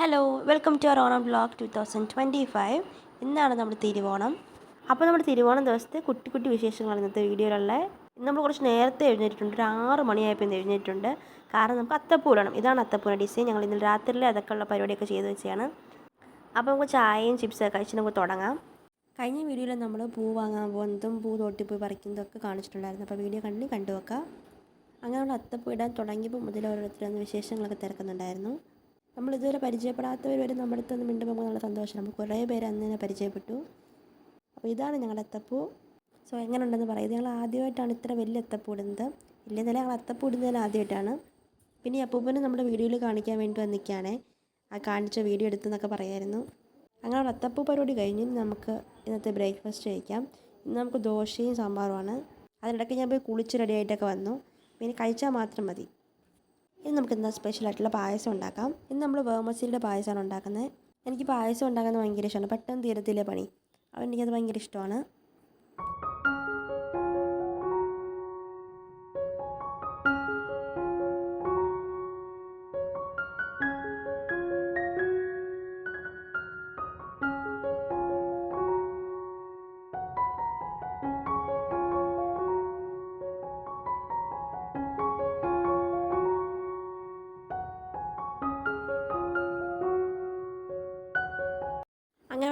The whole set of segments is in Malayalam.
Hello welcome to our Onam blog two thousand twenty five ഇന്നാണ് നമ്മുടെ തിരുവോണം. അപ്പോൾ നമ്മുടെ തിരുവോണം ദിവസത്തെ കുട്ടി കുട്ടി വിശേഷങ്ങളാണ് ഇന്നത്തെ വീഡിയോയിലുള്ള നമ്മൾ കുറച്ച് നേരത്തെ എഴുന്നേറ്റിട്ടുണ്ട്. ഒരു ആറ് മണിയായപ്പോൾ എഴുന്നേറ്റിട്ടുണ്ട്. കാരണം നമുക്ക് അത്തപ്പൂടണം ഇതാണ് അത്തപ്പൂന ഡിസൈൻ ഞങ്ങൾ ഇന്നലെ രാത്രിയിലെ അതൊക്കെയുള്ള പരിപാടിയൊക്കെ ചെയ്ത് വെച്ചാണ് അപ്പോൾ നമുക്ക് ചായയും ചിപ്സൊക്കെ കഴിച്ച് നമുക്ക് തുടങ്ങാം. കഴിഞ്ഞ വീഡിയോയിൽ നമ്മൾ പൂ വാങ്ങാൻ പോകുന്നതും പൂ തൊട്ടി പോയി പറിക്കുന്നതൊക്കെ കാണിച്ചിട്ടുണ്ടായിരുന്നു. അപ്പോൾ വീഡിയോ കണ്ടി കണ്ടു വെക്കാം അങ്ങനെയുള്ള അത്തപ്പൂ ഇടാൻ തുടങ്ങിയപ്പോൾ മുതൽ ഓരോരുത്തരും വിശേഷങ്ങളൊക്കെ തിരക്കുന്നുണ്ടായിരുന്നു. നമ്മൾ ഇതുവരെ പരിചയപ്പെടാത്തവർ വരെ നമ്മുടെ അടുത്ത് മിണ്ടുമ്പോൾ നല്ല സന്തോഷം. നമ്മൾ കുറേ പേര് അന്ന് തന്നെ പരിചയപ്പെട്ടു. അപ്പോൾ ഇതാണ് ഞങ്ങളുടെ എത്തപ്പൂ സോ എങ്ങനെ ഉണ്ടെന്ന് ഞങ്ങൾ ആദ്യമായിട്ടാണ് ഇത്ര വലിയ എത്തപ്പൂ ഇടുന്നത്. വലിയ നില ഞങ്ങൾ എത്തപ്പൂ ഇടുന്നതിന് ആദ്യമായിട്ടാണ്. പിന്നെ ഈ അപ്പൂപ്പനെ നമ്മുടെ വീഡിയോയിൽ കാണിക്കാൻ വേണ്ടി വന്നിരിക്കുകയാണേ. ആ കാണിച്ച വീഡിയോ എടുത്തെന്നൊക്കെ പറയായിരുന്നു. അങ്ങനെ അത്തപ്പൂ പരിപാടി കഴിഞ്ഞ് നമുക്ക് ഇന്നത്തെ ബ്രേക്ക്ഫാസ്റ്റ് കഴിക്കാം. ഇന്ന് നമുക്ക് ദോശയും സാമ്പാറുമാണ് അതിനിടയ്ക്ക് ഞാൻ പോയി കുളിച്ച് റെഡി ആയിട്ടൊക്കെ വന്നു. പിന്നെ കഴിച്ചാൽ മാത്രം മതി. ഇനി നമുക്ക് എന്താ സ്പെഷ്യലായിട്ടുള്ള പായസം ഉണ്ടാക്കാം. ഇന്ന് നമ്മൾ വേമസിയുടെ പായസമാണ് ഉണ്ടാക്കുന്നത്. എനിക്ക് പായസം ഉണ്ടാക്കുന്നത് ഭയങ്കര ഇഷ്ടമാണ് പെട്ടെന്ന് തീരത്തില്ലേ പണി. അതുകൊണ്ട് എനിക്കത് ഭയങ്കര ഇഷ്ടമാണ്.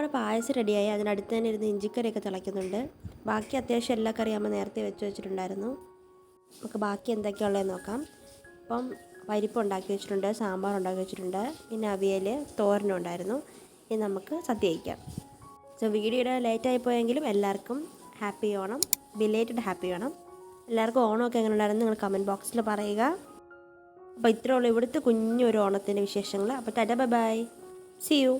അവിടെ പായസം റെഡിയായി. അതിനടുത്ത് തന്നെ ഇരുന്ന് ഇഞ്ചിക്കറിയൊക്കെ തിളയ്ക്കുന്നുണ്ട്. ബാക്കി അത്യാവശ്യം എല്ലാ കറിയും അമ്മ നേരത്തെ വെച്ച് വെച്ചിട്ടുണ്ടായിരുന്നു. നമുക്ക് ബാക്കി എന്തൊക്കെയുള്ളതെന്ന് നോക്കാം. ഇപ്പം പരിപ്പ് ഉണ്ടാക്കി വെച്ചിട്ടുണ്ട് സാമ്പാർ ഉണ്ടാക്കി വെച്ചിട്ടുണ്ട് പിന്നെ അവിയൽ തോരനും ഉണ്ടായിരുന്നു. ഇനി നമുക്ക് സദ്യ കഴിക്കാം. സോ വീഡിയോയുടെ ലേറ്റായി പോയെങ്കിലും എല്ലാവർക്കും happy Onam belated happy Onam. എല്ലാവർക്കും ഓണമൊക്കെ എങ്ങനെ ഉണ്ടായിരുന്നു നിങ്ങൾ കമന്റ് ബോക്സിൽ പറയുക. അപ്പോൾ ഇത്രയേ ഉള്ളൂ ഇവിടുത്തെ കുഞ്ഞൊരു ഓണത്തിന്റെ വിശേഷങ്ങൾ. അപ്പോൾ tata bye bye. See you